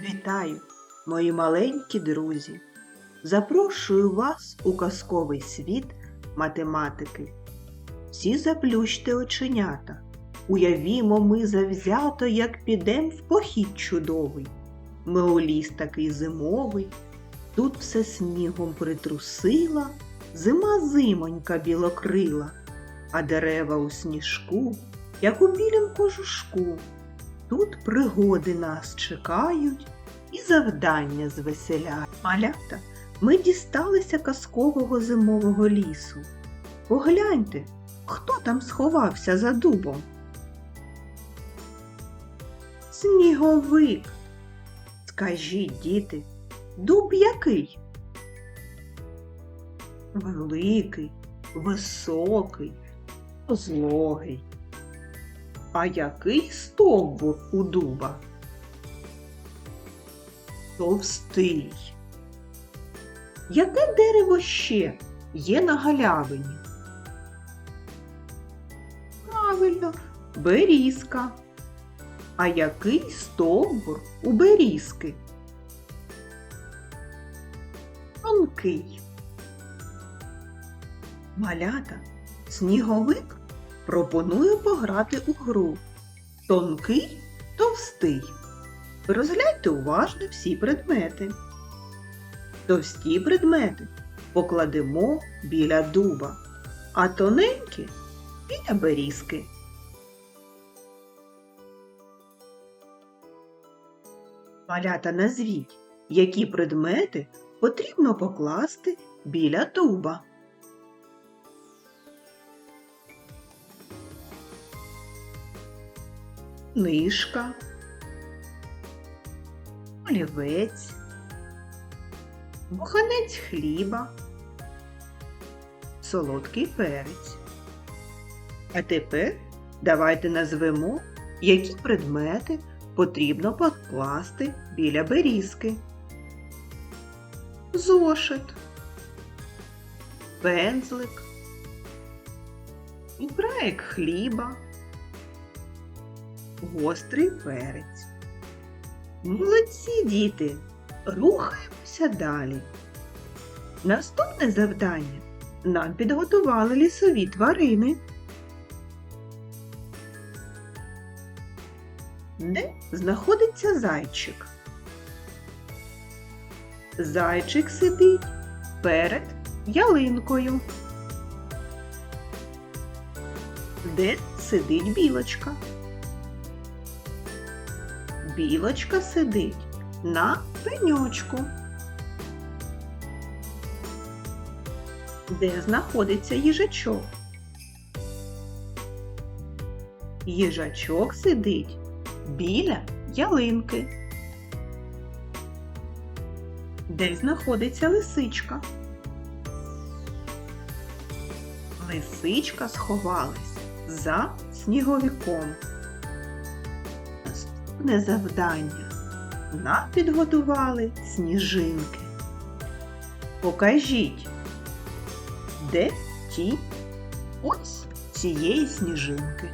вітаю, мої маленькі друзі! Запрошую вас у казковий світ математики. Всі заплющте оченята. Уявімо ми завзято, як підем в похід чудовий. Ми у ліс такий зимовий, тут все снігом притрусила, зима зимонька білокрила, а дерева у сніжку, як у білім кожушку. Тут пригоди нас чекають і завдання звеселяють. Малята, ми дісталися казкового зимового лісу. Погляньте, хто там сховався за дубом? Сніговик. Скажіть, діти, дуб який? Великий, високий, злогий. А який стовбур у дуба? Товстий. Яке дерево ще є на галявині? Правильно, берізка. А який стовбур у берізки? Тонкий. Малята, сніговик пропоную пограти у гру. Тонкий, товстий. Розгляньте уважно всі предмети. Товсті предмети покладемо біля дуба, а тоненькі біля берізки. Малята назвіть, які предмети потрібно покласти біля дуба. Книжка, олівець, буханець хліба, солодкий перець. А тепер давайте назвемо, які предмети потрібно покласти біля берізки. Зошит, пензлик, краєк хліба, гострий перець. Молодці діти! Рухаємося далі. Наступне завдання нам підготували лісові тварини. Де знаходиться зайчик? Зайчик сидить перед ялинкою. Де сидить білочка? Білочка сидить на пеньочку. Де знаходиться їжачок? Їжачок сидить біля ялинки. Де знаходиться лисичка? Лисичка сховалась за сніговиком. Наступне завдання нам підготували сніжинки. Покажіть, де ті ось цієї сніжинки.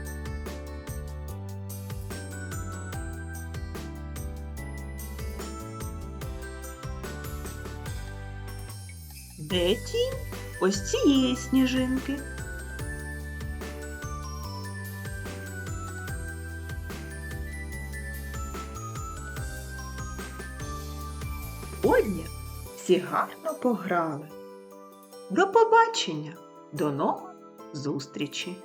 Де ті ось цієї сніжинки? Сьогодні всі гарно пограли. До побачення, до нових зустрічі!